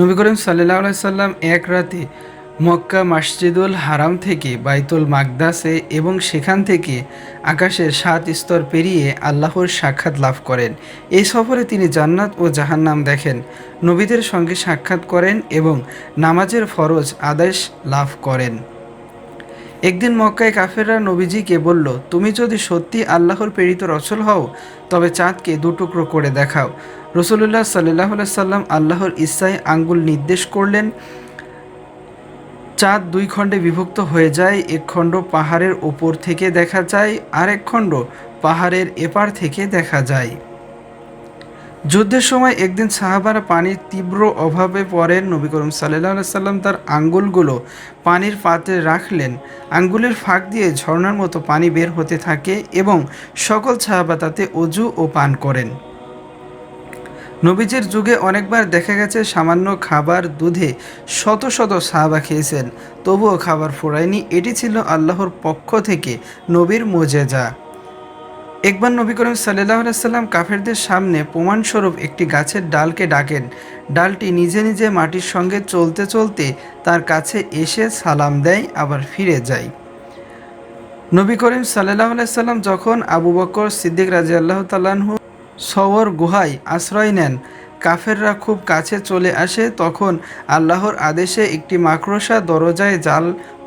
নবী করিম সাল্লাহ সাল্লাম এক রাতে মক্কা মসজিদুল হারাম থেকে বাইতুল মাকদাসে এবং সেখান থেকে আকাশের সাত স্তর পেরিয়ে আল্লাহর সাক্ষাৎ লাভ করেন। এই সফরে তিনি জান্নাত ও জাহান্নাম দেখেন, নবীদের সঙ্গে সাক্ষাৎ করেন এবং নামাজের ফরজ আদেশ লাভ করেন। একদিন মক্কায় কাফেররা নবীজিকে বলল, তুমি যদি সত্যি আল্লাহর প্রেরিত রসুল হও, তবে চাঁদকে দুটুকরো করে দেখাও। রসুল্লাহ সাল্লাহ সাল্লাম আল্লাহর ইচ্ছায় আঙ্গুল নির্দেশ করলেন, চাঁদ দুই খণ্ডে বিভক্ত হয়ে যায়, এক খণ্ড পাহাড়ের ওপর থেকে দেখা যায় আর এক খণ্ড পাহাড়ের এপার থেকে দেখা যায়। যুদ্ধের সময় একদিন সাহাবারা পানির তীব্র অভাবে পড়েন। নবী করিম সাল্লাহ সাল্লাম তার আঙ্গুলগুলো পানির পাত্রে রাখলেন। আঙ্গুলের ফাঁক দিয়ে ঝর্ণার মতো পানি বের হতে থাকে এবং সকল সাহাবা তাতে অজু ও পান করেন। নবীজির যুগে অনেকবার দেখা গেছে সামান্য খাবার দুধে শত শত সাহাবা খেয়েছেন। তবুও খাবার ফোরায়নি এটি ছিল আল্লাহর পক্ষ থেকে নবীর মোজেজা একবার নবী করিম সাল্লাহ সাল্লাম কাফেরদের সামনে প্রমাণস্বরূপ একটি গাছের ডালকে ডাকেন। ডালটি নিজে নিজে মাটির সঙ্গে চলতে চলতে তার কাছে এসে সালাম দেয়, আবার ফিরে যায়। নবী করিম সাল্লাহ সাল্লাম যখন আবু বকর সিদ্দিক রাজি আল্লাহ তাল্লাহ সওর গুহায় আশ্রয় নেন কাফেররা খুব কাছে চলে আসে, তখন আল্লাহর আদেশে একটি মাকড়সা দরজায় জাল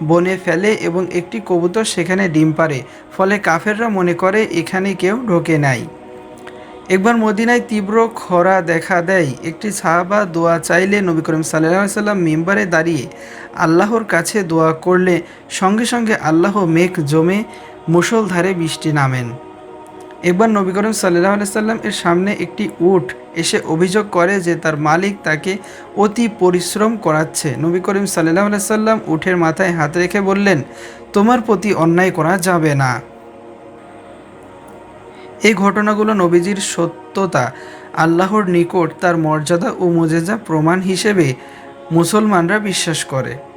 বনে ফেলে এবং একটি কবুতর সেখানে ডিম পারে ফলে কাফেররা মনে করে, এখানে কেউ ঢোকে নাই। একবার মদিনায় তীব্র খরা দেখা দেয়। একটি সাহাবা দোয়া চাইলে নবী করিম সাল্লাহ সাল্লাম মেম্বারে দাঁড়িয়ে আল্লাহর কাছে দোয়া করলে সঙ্গে সঙ্গে আল্লাহ মেঘ জমে মুষলধারে বৃষ্টি নামেন। একবার নবী করিম সাল্লাহ সাল্লাম এর সামনে একটি উট এসে অভিযোগ করে যে তার মালিক তাকে অতি পরিশ্রম করাচ্ছে। নবী করিম সাল্লাহ সাল্লাম উঠের মাথায় হাত রেখে বললেন, তোমার প্রতি অন্যায় করা যাবে না। এই ঘটনাগুলো নবীজির সত্যতা, আল্লাহর নিকট তার মর্যাদা ও মোজেজা প্রমাণ হিসেবে মুসলমানরা বিশ্বাস করে।